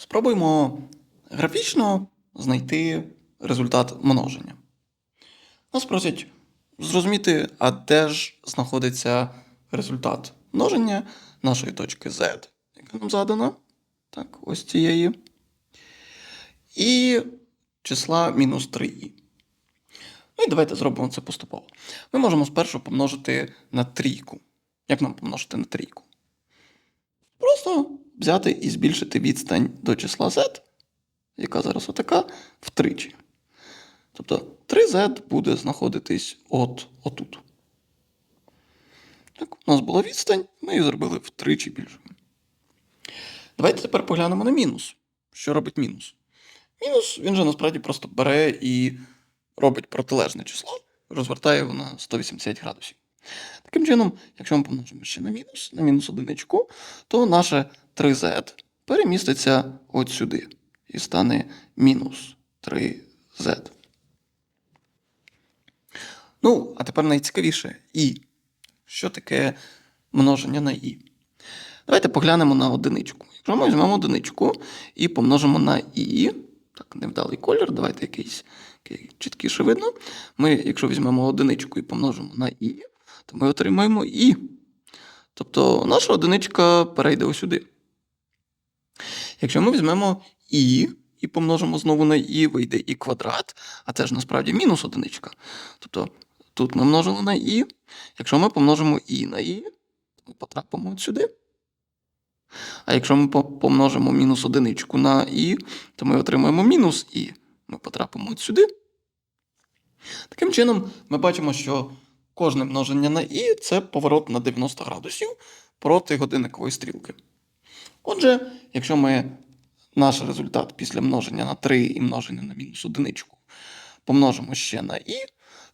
Спробуємо графічно знайти результат множення. Нас просять зрозуміти, а де ж знаходиться результат множення нашої точки Z, яка нам задана. Так, ось цієї. І числа мінус 3i. Ну і давайте зробимо це поступово. Ми можемо спершу помножити на трійку. Як нам помножити на трійку? Просто взяти і збільшити відстань до числа z, яка зараз отака, втричі. Тобто 3z буде знаходитись от отут. Так, у нас була відстань, ми її зробили втричі більшою. Давайте тепер поглянемо на мінус. Що робить мінус? Мінус він же насправді просто бере і робить протилежне число, розвертає його на 180 градусів. Таким чином, якщо ми помножимо ще на мінус, на мінус одиничку, то наше 3z переміститься от сюди і стане мінус 3z. Ну, а тепер найцікавіше і. Що таке множення на і? Давайте поглянемо на одиничку. Якщо ми візьмемо одиничку і помножимо на і, так, невдалий колір, давайте якийсь, який чіткіше видно. Ми, якщо візьмемо одиничку і помножимо на і, то ми отримаємо і. Тобто наша одиничка перейде сюди. Якщо ми візьмемо і і помножимо знову на і, вийде і квадрат, а це ж насправді мінус одиничка. Тобто тут ми множили на і. Якщо ми помножимо і на і, то ми потрапимо от сюди. А якщо ми помножимо мінус одиничку на і, то ми отримаємо мінус і. Ми потрапимо от сюди. Таким чином, ми бачимо, що кожне множення на і це поворот на 90 градусів проти годинникової стрілки. Отже, якщо ми наш результат після множення на 3 і множення на мінус одиничку помножимо ще на і,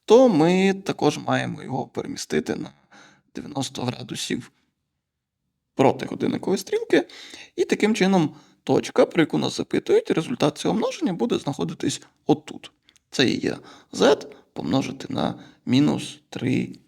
то ми також маємо його перемістити на 90 градусів проти годинникової стрілки. І таким чином точка, про яку нас запитують, результат цього множення буде знаходитись отут. Це і є z помножити на мінус 3